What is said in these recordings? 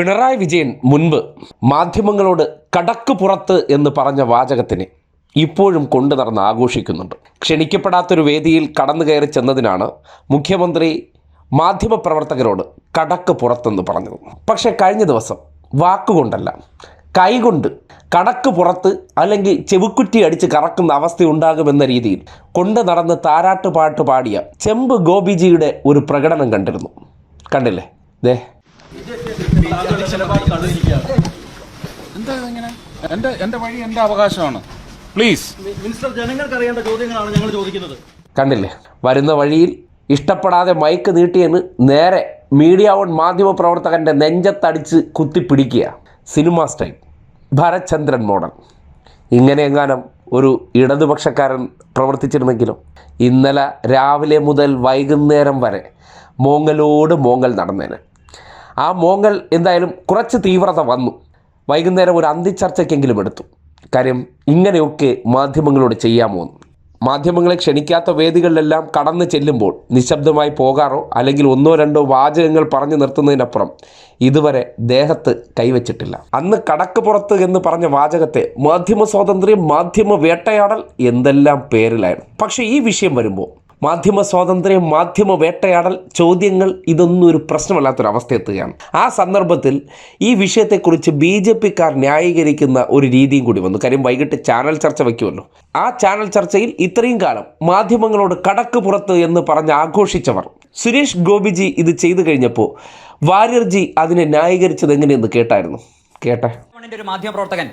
പിണറായി വിജയൻ മുൻപ് മാധ്യമങ്ങളോട് കടക്ക് പുറത്ത് എന്ന് പറഞ്ഞ വാചകത്തിന് ഇപ്പോഴും കൊണ്ടു നടന്ന് ആഘോഷിക്കുന്നുണ്ട്. ക്ഷണിക്കപ്പെടാത്തൊരു വേദിയിൽ കടന്നു കയറി ചെന്നതിനാണ് മുഖ്യമന്ത്രി മാധ്യമപ്രവർത്തകരോട് കടക്ക് പുറത്തെന്ന് പറഞ്ഞത്. പക്ഷേ കഴിഞ്ഞ ദിവസം വാക്കുകൊണ്ടല്ല കൈകൊണ്ട് കടക്ക് പുറത്ത് അല്ലെങ്കിൽ ചെവിക്കുറ്റി അടിച്ച് കറക്കുന്ന അവസ്ഥ ഉണ്ടാകുമെന്ന രീതിയിൽ കൊണ്ടു നടന്ന് താരാട്ട് പാട്ട് പാടിയ ചെമ്പ് ഗോപിജിയുടെ ഒരു പ്രകടനം കണ്ടിരുന്നു. കണ്ടില്ലേ? ദേ. എന്താ ഇങ്ങനെ? എന്റെ എന്റെ വഴി എന്റെ അവകാശമാണ്. പ്ലീസ് മിനിസ്റ്റർ ജനങ്ങൾക്ക് അറിയേണ്ട ചോദ്യങ്ങളാണ് ഞങ്ങൾ ചോദിക്കുന്നത്. കണ്ടില്ലേ? വരുന്ന വഴിയിൽ ഇഷ്ടപ്പെടാതെ മൈക്ക് നീട്ടിയെന്ന് നേരെ മീഡിയ വൺ മാധ്യമ പ്രവർത്തകന്റെ നെഞ്ചത്തടിച്ച് കുത്തിപ്പിടിക്കുക. സിനിമ സ്റ്റൈൽ ഭരചന്ദ്രൻ മോഡൽ ഇങ്ങനെ എങ്ങാനും ഒരു ഇടതുപക്ഷക്കാരൻ പ്രവർത്തിച്ചിരുന്നെങ്കിലും? ഇന്നലെ രാവിലെ മുതൽ വൈകുന്നേരം വരെ മോങ്ങലോട് മോങ്ങൽ നടന്നേനെ. ആ മോങ്ങൽ എന്തായാലും കുറച്ച് തീവ്രത വന്നു. വൈകുന്നേരം ഒരു അന്തിച്ചർച്ചയ്ക്കെങ്കിലും എടുത്തു. കാര്യം ഇങ്ങനെയൊക്കെ മാധ്യമങ്ങളോട് ചെയ്യാമോ മാധ്യമങ്ങളെ ക്ഷണിക്കാത്ത വേദികളിലെല്ലാം കടന്നു ചെല്ലുമ്പോൾ നിശബ്ദമായി പോകാറോ അല്ലെങ്കിൽ ഒന്നോ രണ്ടോ വാചകങ്ങൾ പറഞ്ഞു നിർത്തുന്നതിനപ്പുറം ഇതുവരെ ദേഹത്ത് കൈവച്ചിട്ടില്ല. അന്ന് കടക്ക് പുറത്ത് എന്ന് പറഞ്ഞ വാചകത്തെ മാധ്യമ സ്വാതന്ത്ര്യം മാധ്യമ വേട്ടയാടൽ എന്തെല്ലാം പേരിലായിരുന്നു. പക്ഷേ ഈ വിഷയം വരുമ്പോൾ മാധ്യമ സ്വാതന്ത്ര്യം മാധ്യമ വേട്ടയാടൽ ചോദ്യങ്ങൾ ഇതൊന്നും ഒരു പ്രശ്നമല്ലാത്തൊരവസ്ഥ എത്തുകയാണ്. ആ സന്ദർഭത്തിൽ ഈ വിഷയത്തെക്കുറിച്ച് ബി ജെ പിക്കാർ ന്യായീകരിക്കുന്ന ഒരു രീതിയും കൂടി വന്നു. കാര്യം വൈകിട്ട് ചാനൽ ചർച്ച വയ്ക്കുമല്ലോ. ആ ചാനൽ ചർച്ചയിൽ ഇത്രയും കാലം മാധ്യമങ്ങളോട് കടക്ക് പുറത്ത് എന്ന് പറഞ്ഞ് ആഘോഷിച്ചവർ സുരേഷ് ഗോപിജി ഇത് ചെയ്തു കഴിഞ്ഞപ്പോൾ വാര്യർജി അതിനെ ന്യായീകരിച്ചത് എങ്ങനെയെന്ന് കേട്ടായിരുന്നു? കേട്ടെ. ഒരു മാധ്യമ പ്രവർത്തകൻ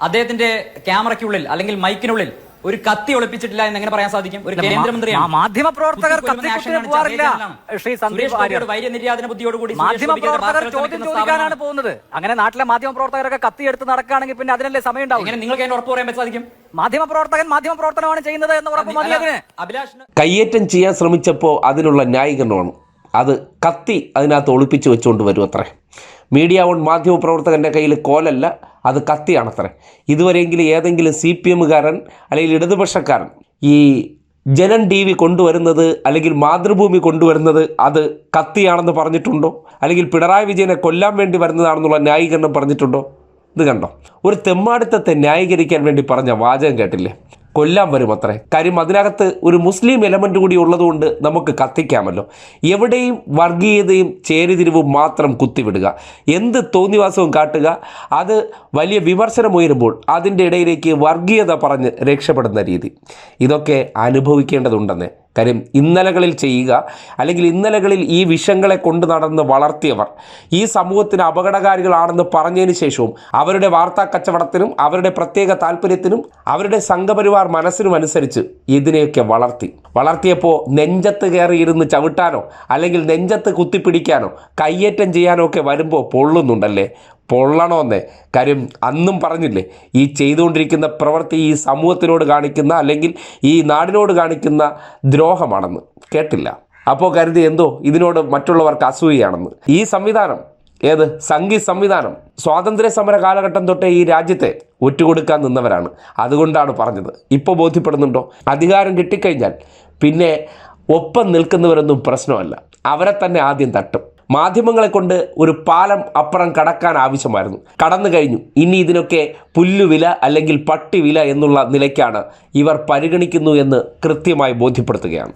അദ്ദേഹത്തിന്റെ ക്യാമറയ്ക്കുള്ളിൽ അല്ലെങ്കിൽ മൈക്കിനുള്ളിൽ ഒരു കത്തി ഒളിപ്പിച്ചിട്ടില്ല എന്ന് എങ്ങനെ പറയാൻ സാധിക്കും? ഒരു കേന്ദ്രമന്ത്രി മാ- മാധ്യമപ്രവർത്തകർ കുത്തിക്കൊല്ലുന്ന കത്തിക്കുത്തിന് ആശയം കാണിച്ച പോകാറില്ല. അതേ ചാനലാണ്. ശ്രീ സന്ദീപ് ബുദ്ധിയോടുകൂടി മാധ്യമ പ്രവർത്തകർ ചോദ്യം ചോദിക്കാനാണ് പോകുന്നത്. അങ്ങനെ നാട്ടിലെ മാധ്യമ പ്രവർത്തകരൊക്കെ കത്തിയെടുത്ത് നടക്കുകയാണെങ്കിൽ പിന്നെ അതിനല്ലേ സമയം ഉണ്ടാവും എങ്ങനെ നിങ്ങൾക്ക് അതിന് ഉറപ്പ് പറയാൻ സാധിക്കും? മാധ്യമ പ്രവർത്തകൻ മാധ്യമ പ്രവർത്തനമാണ് ചെയ്യുന്നത് എന്ന് ഉറപ്പ് മതി അതിന്? അഭിലാഷ് കയ്യേറ്റം ചെയ്യാൻ ശ്രമിച്ചപ്പോൾ അതിനുള്ള ന്യായീകരണമാണ്. അത് കത്തി അതിനകത്ത് ഒളിപ്പിച്ച് വെച്ചുകൊണ്ട് വരും അത്രേ മീഡിയ വൺ മാധ്യമ പ്രവർത്തകന്റെ കയ്യിൽ കോലല്ല. അത് കത്തിയാണത്രേ. ഇതുവരെയെങ്കിലും ഏതെങ്കിലും സി പി എമ്മുകാരൻ അല്ലെങ്കിൽ ഇടതുപക്ഷക്കാരൻ ഈ ജനൻ ടി വി കൊണ്ടുവരുന്നത് അല്ലെങ്കിൽ മാതൃഭൂമി കൊണ്ടുവരുന്നത് അത് കത്തിയാണെന്ന് പറഞ്ഞിട്ടുണ്ടോ? അല്ലെങ്കിൽ പിണറായി വിജയനെ കൊല്ലാൻ വേണ്ടി വരുന്നതാണെന്നുള്ള ന്യായീകരണം പറഞ്ഞിട്ടുണ്ടോ? ഇത് കണ്ടോ? ഒരു തെമ്മാടിത്തത്തെ ന്യായീകരിക്കാൻ വേണ്ടി പറഞ്ഞ വാചകം കേട്ടില്ലേ? കൊല്ലാൻ വരും അത്രേ കാര്യം അതിനകത്ത് ഒരു മുസ്ലിം എലമെന്റ് കൂടി ഉള്ളതുകൊണ്ട് നമുക്ക് കത്തിക്കാമല്ലോ. എവിടെയും വർഗീയതയും ചേരിതിരിവും മാത്രം കുത്തിവിടുക. എന്ത് തോന്നിവാസവും കാട്ടുക അത് വലിയ വിമർശനം ഉയരുമ്പോൾ അതിന്റെ ഇടയിലേക്ക് വർഗീയത പറഞ്ഞ് രക്ഷപ്പെടുന്ന രീതി. ഇതൊക്കെ അനുഭവിക്കേണ്ടതുണ്ടെന്ന്. കാര്യം ഇന്നലകളിൽ ചെയ്യുക അല്ലെങ്കിൽ ഇന്നലകളിൽ ഈ വിഷങ്ങളെ കൊണ്ട് നടന്ന് വളർത്തിയവർ ഈ സമൂഹത്തിന് അപകടകാരികളാണെന്ന് പറഞ്ഞതിന് ശേഷവും അവരുടെ വാർത്താ കച്ചവടത്തിനും അവരുടെ പ്രത്യേക താല്പര്യത്തിനും അവരുടെ സംഘപരിവാർ മനസ്സിനും അനുസരിച്ച് ഇതിനെയൊക്കെ വളർത്തി. വളർത്തിയപ്പോൾ നെഞ്ചത്ത് കയറി ഇരുന്ന് ചവിട്ടാനോ അല്ലെങ്കിൽ നെഞ്ചത്ത് കുത്തിപ്പിടിക്കാനോ കയ്യേറ്റം ചെയ്യാനോ ഒക്കെ വരുമ്പോൾ പൊള്ളുന്നുണ്ടല്ലേ? പൊള്ളണമെന്നേ കാര്യം അന്നും പറഞ്ഞില്ലേ ഈ ചെയ്തുകൊണ്ടിരിക്കുന്ന പ്രവൃത്തി ഈ സമൂഹത്തിനോട് കാണിക്കുന്ന അല്ലെങ്കിൽ ഈ നാടിനോട് കാണിക്കുന്ന ദ്രോഹമാണെന്ന് കേട്ടില്ല. അപ്പോൾ കരുതി എന്തോ ഇതിനോട് മറ്റുള്ളവർക്ക് അസൂയയാണെന്ന്. ഈ സംവിധാനം ഏത്? സംഘി സംവിധാനം. സ്വാതന്ത്ര്യ സമര കാലഘട്ടം തൊട്ടേ ഈ രാജ്യത്തെ ഒറ്റുകൊടുക്കാൻ നിന്നവരാണ്. അതുകൊണ്ടാണ് പറഞ്ഞത്. ഇപ്പോൾ ബോധ്യപ്പെടുന്നുണ്ടോ? അധികാരം കിട്ടിക്കഴിഞ്ഞാൽ പിന്നെ ഒപ്പം നിൽക്കുന്നവരൊന്നും പ്രശ്നമല്ല. അവരെ തന്നെ ആദ്യം തട്ടും. മാധ്യമങ്ങളെ കൊണ്ട് ഒരു പാലം അപ്പുറം കടക്കാൻ ആവശ്യമായിരുന്നു. കടന്നു കഴിഞ്ഞു. ഇനി ഇതിനൊക്കെ പുല്ലുവില അല്ലെങ്കിൽ പട്ടിവില എന്നുള്ള നിലയ്ക്കാണ് ഇവർ പരിഗണിക്കുന്നു എന്ന് കൃത്യമായി ബോധ്യപ്പെടുത്തുകയാണ്.